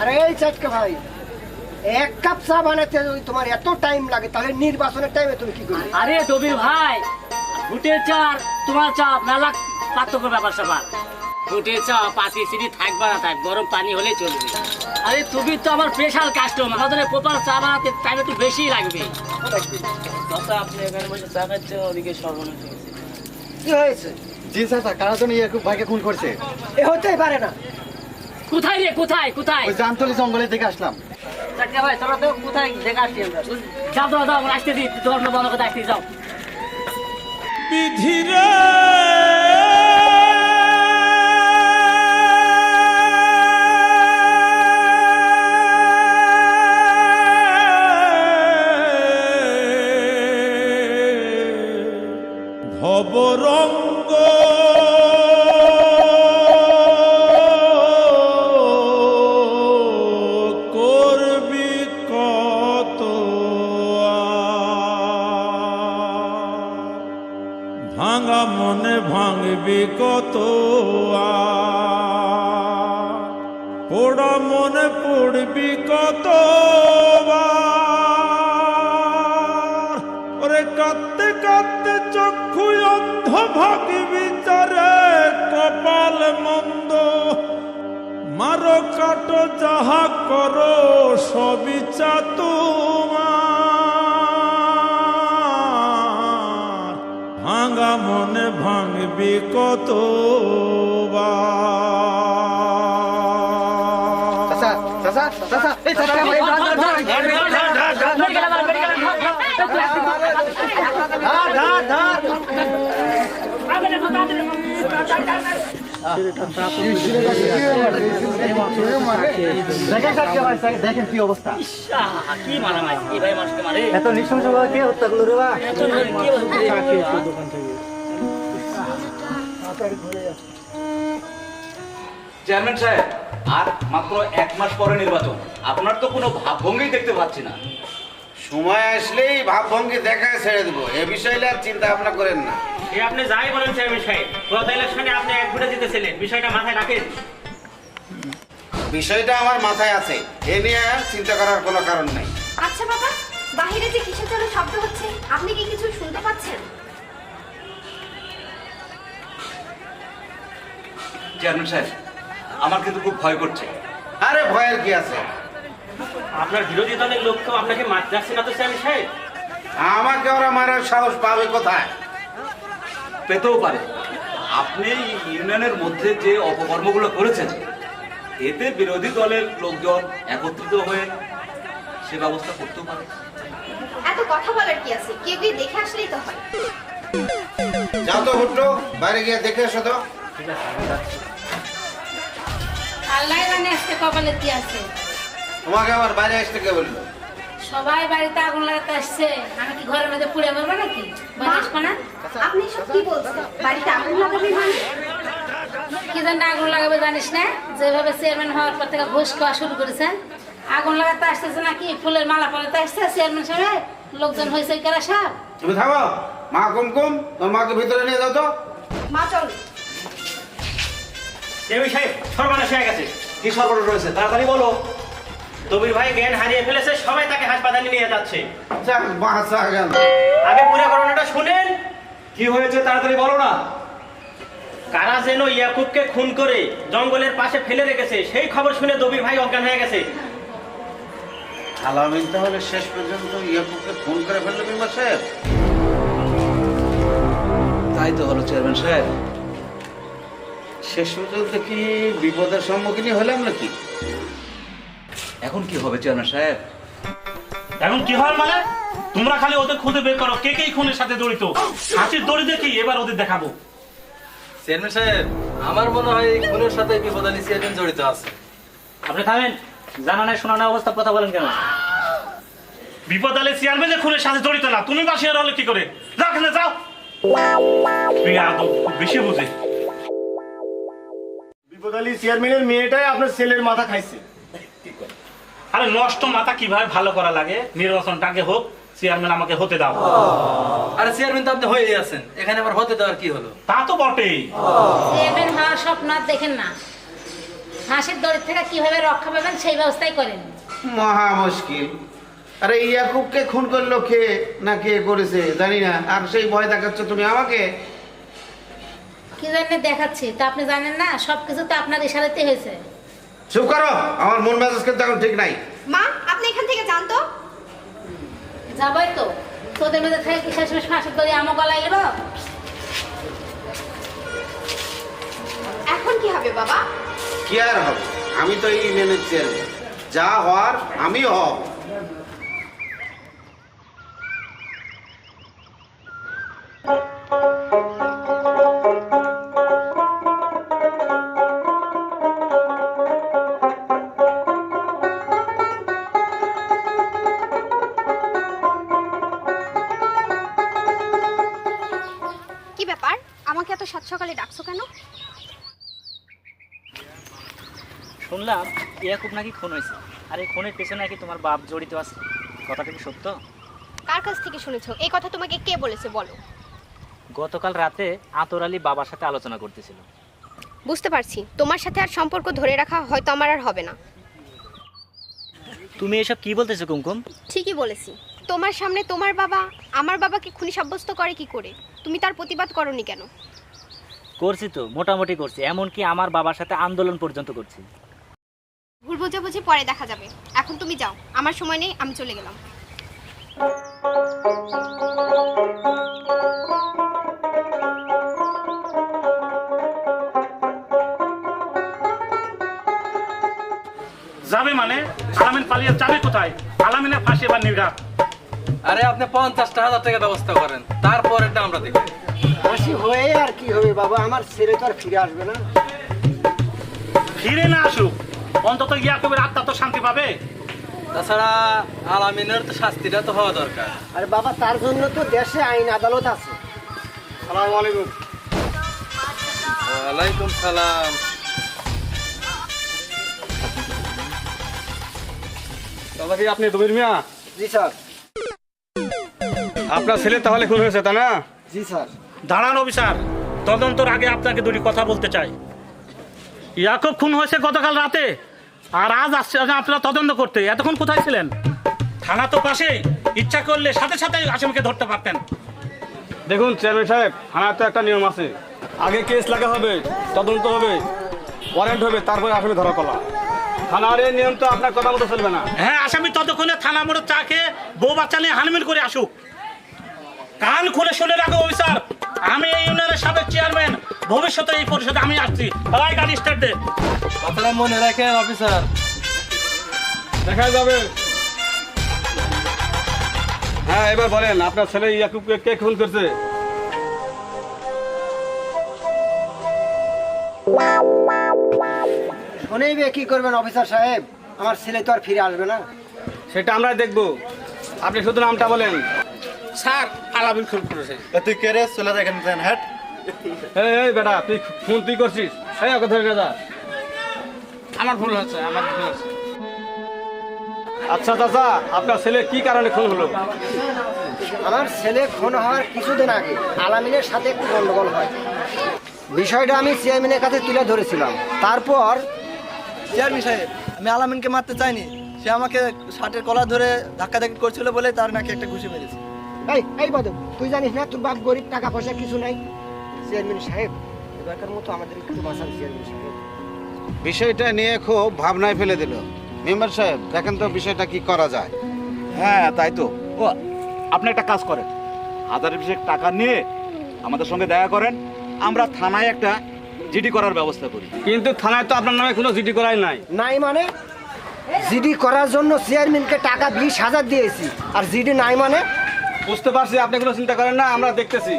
আরে এই চাটকে ভাই এক কাপ চা বানাতে যদি তোমার এত টাইম লাগে তাহলে নির্বাচনের টাইমে তুমি কি করবে? আরে দবির ভাই ভুটের চা তোমার চা মেলা পার্থক্য ব্যাপার স্যাপার। ভুটের চা পাতি সিটি থাকবে না থাক গরম পানি হলেই চলবে। আরে তুমি তো আমার স্পেশাল কাস্টমার আমাদের প্রপার চা বানাতে টাইম একটু বেশি লাগবে। আপনি এখানে বসে চা খাচ্ছেন ওদিকে সর্বনাশ কি হয়েছে? জি চাচা কারা জন্য ইয়াকুব ভাইকে খুন করছে? এ হতেই পারে না। কোথায় রে কোথায় কোথায়? ওই জামতলি জঙ্গলে থেকে আসলাম। চাকরি ভাই তোরা তো কোথায় দেখা আসছি আমরা? যাও দাও দাও আসতে দিই। তোমার বন্ধ করে আসতে যাও। বিধিরে ভবরঙ্গ ভাঙবি কত? পোড়া মনে পড়বি কত? ওরে কাঁদতে কাঁদতে চক্ষু অন্ধ ভাগবি চারে কপাল মন্দ মারো কাটো যাহা করো, সবই চা তোমার মনে ভাঙবি কত ধর। চেয়ারম্যান সাহেব, আর মাত্র এক মাস পরে নির্বাচন। আপনার তো কোনো ভাবভঙ্গি দেখতে পাচ্ছি না। সময় আসলেই ভাবভঙ্গি দেখায় ছেড়ে দেবো। এ বিষয়ে আর চিন্তা ভাবনা করেন না। এ আপনি যাই বলেন চেয়ারম্যান সাহেব। গত ইলেকশনে আপনি এক ভোটে জিতেছিলেন। বিষয়টা মাথায় রাখেন। বিষয়টা আমার মাথায় আছে। এ নিয়ে চিন্তা করার কোনো কারণ নেই। আচ্ছা বাবা বাহিরে যে কিসের যেন শব্দ হচ্ছে আপনি কি কিছু শুনতে পাচ্ছেন? চেয়ারম্যান সাহেব আমার কিন্তু খুব ভয় করছে। আরে ভয়ের কি আছে? আপনার বিরোধী দলের লোক তো আপনাকে মারতে আসছে না তো চেয়ারম্যান সাহেব? আমাকে ওরা মারার সাহস পাবে কোথায়? পেতেও পারে। আপনি ইউনিয়নের মধ্যে যে অপকর্মগুলো করেছেন এতে বিরোধী দলের লোকজন একত্রিত হয়ে সে ব্যবস্থা করতেও পারে। এত কথা বলার কি আছে? কেউ গিয়ে দেখে আসলেই তো হয়। যাও তো ভুট্টো বাইরে গিয়ে দেখে এসো তো। আল্লাহ জানে আজকে কপালে কি আছে? তোমাকে আবার বাইরে আসতে কে বলল? সবাই বাড়িতে আগুন লাগাতে আসছে। আমি কি ঘরের মধ্যে পুড়ে মরবো নাকি? না? আপনি সব কি বলছেন? বাড়িতে আগুন লাগাবে মানে? কি জন্য আগুন লাগাবে জানিস না? যেভাবে চেয়ারম্যান হওয়ার পর থেকে ঘুষ খাওয়া শুরু করেছে। আগুন লাগাতে আসতেছে নাকি? ফুলের মালা পরাতে আসছে চেয়ারম্যান সাহেব। লোকজন হয়েছে কেরা সাহেব তুমি থাকো। মা কুমকুম তোর মাকে ভিতরে নিয়ে যাও তো। মা চল। চেয়ারম্যান সাহেব সর্বনাশ হয়ে গেছে। কি সর্বনাশ রয়েছে তাড়াতাড়ি বলো। তবির ভাই জ্ঞান হারিয়ে ফেলেছে সবাই তাকে হাসপাতালে নিয়ে যাচ্ছে। যাক বাঁচা গেল। আগে পুরো ঘটনাটা শুনেন। কি হয়েছে তাড়াতাড়ি বলো না। কারা যেন ইয়াকুবকে খুন করে জঙ্গলের পাশে ফেলে রেখেছে সেই খবর শুনে দবির ভাই অজ্ঞান হয়ে গেছে। আলামিন তাহলে শেষ পর্যন্ত ইয়াকুবকে খুন করে ফেলল বিমা সাহেব তাই তো হলো চেয়ারম্যান সাহেব। শেষ পর্যন্ত কি বিপদের সম্মুখীন হলাম নাকি? এখন কি হবে চেয়ারম্যান সাহেব? এখন কি হয় মানে? তোমরা খালি ওদের খুঁজে বের করো কে কে খুনের সাথে জড়িত? হাসির দড়ি দেখি এবার ওদের দেখাবো। চেয়ারম্যান সাহেব আমার মনে হয় এই খুনের সাথে বিপদ আলী চেয়ারম্যান জড়িত আছে। আপনি থামেন জানা নাই শোনা নাই অবস্থা কথা বলেন কেন? বিপদ আলী চেয়ারম্যান যে খুনের সাথে জড়িত না তুমি বা শেয়ার হলে কি করে? যাও এখানে যাও। তুই আদৌ খুব বেশি বুঝে। বিপদ আলী চেয়ারম্যানের মেয়েটাই আপনার ছেলের মাথা খাইছে। আরে নষ্ট মাথা কীভাবে ভালো করা লাগে? নির্বাচনটা আগে হোক চেয়ারম্যান আমাকে হতে দাও। আরে চেয়ারম্যান তো আপনি হয়েই আছেন। এখানে আবার হতে দেওয়ার কি হলো? তা তো বটেই। চেয়ারম্যান হওয়ার স্বপ্ন আর দেখেন না। ফাঁসির দড়ি থেকে কীভাবে রক্ষা পাবেন সেই ব্যবস্থাই করেন। মহা মুশকিল। আরে ইয়াকুবকে খুন করল কে না কে করেছে জানি না। আর সেই ভয় দেখাচ্ছ তুমি আমাকে? কি জানি দেখাচ্ছি? তা আপনি জানেন না সব কিছু তো আপনার ইশারাতে হয়েছে। চুপ করো আমার মন মেজাজ কিন্তু এখন ঠিক নাই। মা আপনি এখান থেকে যান তো। যাবই তো। তোদের মধ্যে থেকে কি শেষমেশ ফাঁসির দড়ি আমও গলায় এলো এখন কি হবে বাবা? কি আর হবে? আমি তো এই মেনে চেয়ারম্যান যা হওয়ার আমিও হব। এত সাত সকালে ডাকছো কেন? শুনলাম ইয়াকুব নাকি খুন হয়েছে। আর এই খুনের পেছনে নাকি তোমার বাপ জড়িত আছে। কথাটা কি সত্য? কার কাছ থেকে শুনেছো? এই কথা তোমাকে কে বলেছে বলো। গতকাল রাতে আতর আলী বাবার সাথে আলোচনা করতেছিল। বুঝতে পারছি। তোমার সাথে আর সম্পর্ক ধরে রাখা হয়তো আমার আর হবে না। তুমি এসব কি বলতেছো কুমকুম? ঠিকই বলেছি। তোমার সামনে তোমার বাবা আমার বাবাকে খুনি সাব্যস্ত করে কি করে? তুমি তার প্রতিবাদ করনি কেন? করছি তো মোটামুটি করছি এমনকি আমার বাবার সাথে আন্দোলন পর্যন্ত করছি। ভুল বোঝাবুঝি পরে দেখা যাবে। এখন তুমি যাও আমার সময় নেই আমি চলে গেলাম। যাবে মানে? আলামিন পালিয়ে যাবে কোথায়? আলামিনের ফাঁসি এবার নির্ঘাত। আরে আপনি পঞ্চাশটা হাজার টাকা ব্যবস্থা করেন তারপর এটা আমরা দেখি। ফাঁসি হয়ে আর কি হবে বাবা? আমার ছেলে তো আর ফিরে আসবে না। ফিরে না আসুক। অন্তত ইয়াকুবের আত্মা তো শান্তি পাবে। তাছাড়া আলামিনের তো শাস্তিটা তো হওয়া দরকার। আর বাবা তার জন্য তো দেশে আইন আদালত আছে। সালাম আলাইকুম। ওয়ালাইকুম সালাম। দাদা কি আপনি দবির মিয়া? জি স্যার। আপনার ছেলে তাহলে খুন হয়েছে তা না? জি স্যার। দাঁড়ান অফিসার তদন্তর আগে আপনাকে দুটি কথা বলতে চাই। ইয়াকুব খুন হয়েছে গতকাল রাতে আর আজ আসছে আপনারা তদন্ত করতে। এতক্ষণ কোথায় ছিলেন? থানা তো পাশেই ইচ্ছা করলে সাথে সাথে আসামিকে ধরতে পারতেন। দেখুন চেয়ারম্যান সাহেব থানার তো একটা নিয়ম আছে। আগে কেস লাগা হবে তদন্ত হবে ওয়ারেন্ট হবে তারপরে আসামি ধরা কলা থানার এই নিয়ম তো আপনার কথা মতো চলবে না। হ্যাঁ আসামি ততক্ষণে থানা মোড়ে চা খেয়ে বউ বাচ্চা নিয়ে হানমিন করে আসুক। কান খুলে শুনে রাখো অফিসার। আমি এই ইউনিয়নের সাবেক চেয়ারম্যান। ভবিষ্যতে এই পরিষদে আমি আসছি। সবাই গাড়ি স্টার্ট দে। কথাটা মনে রাখেন অফিসার। দেখা যাবে। হ্যাঁ এবার বলেন আপনার ছেলে ইয়াকুবকে কে খুন করছে? শোনেই বে কি করবেন অফিসার সাহেব? আমার ছেলে তো আর ফিরে আসবে না। সেটা আমরা দেখব। আপনি শুধু নামটা বলেন। স্যার করেছে। তুই কে রে? চলে দেখেন হ্যাট এই বেটা তুই খুন তুই করছিস? এই ওকে ধরে যা। আমার ভুল হচ্ছে আমার ভুল হচ্ছে। আচ্ছা চাচা আপনার ছেলে কি কারণে খুন হলো? আমার ছেলে খুন হওয়ার কিছুদিন আগে আলামিনের সাথে একটু গন্ডগোল হয়। বিষয়টা আমি চেয়ারম্যানের কাছে তুলে ধরেছিলাম। তারপর চেয়ারম্যান সাহেব আমি আলামিনকে মারতে চাইনি। সে আমাকে শার্টের কলার ধরে ধাক্কা ধাক্কি করছিল বলে তার নাকি একটা ঘুষি মেরেছে। এই এই বাদক তুই জানিস না তোর বাপ গরিব টাকা পয়সা কিছু নাই? চেয়ারম্যান সাহেব এবারকার মতো আমাদের একটু বাঁচান চেয়ারম্যান সাহেব। বিষয়টা নিয়ে খুব ভাবনায় ফেলে দিল। মেম্বার সাহেব দেখেন তো বিষয়টা কি করা যায়। হ্যাঁ তাই তো। ও আপনি একটা কাজ করেন। হাজার বিশেক টাকা নিয়ে আমাদের সঙ্গে দেখা করেন। আমরা থানায় একটা জিডি করার ব্যবস্থা করি। কিন্তু থানায় তো আপনার নামে কোনো জিডি করাই নাই। নাই মানে? জিডি করার জন্য চেয়ারম্যানকে টাকা বিশ হাজার দিয়েছি। আর জিডি নাই মানে? বুঝতে পারছি আপনি কোনো চিন্তা করেন না আমরা দেখতেছি।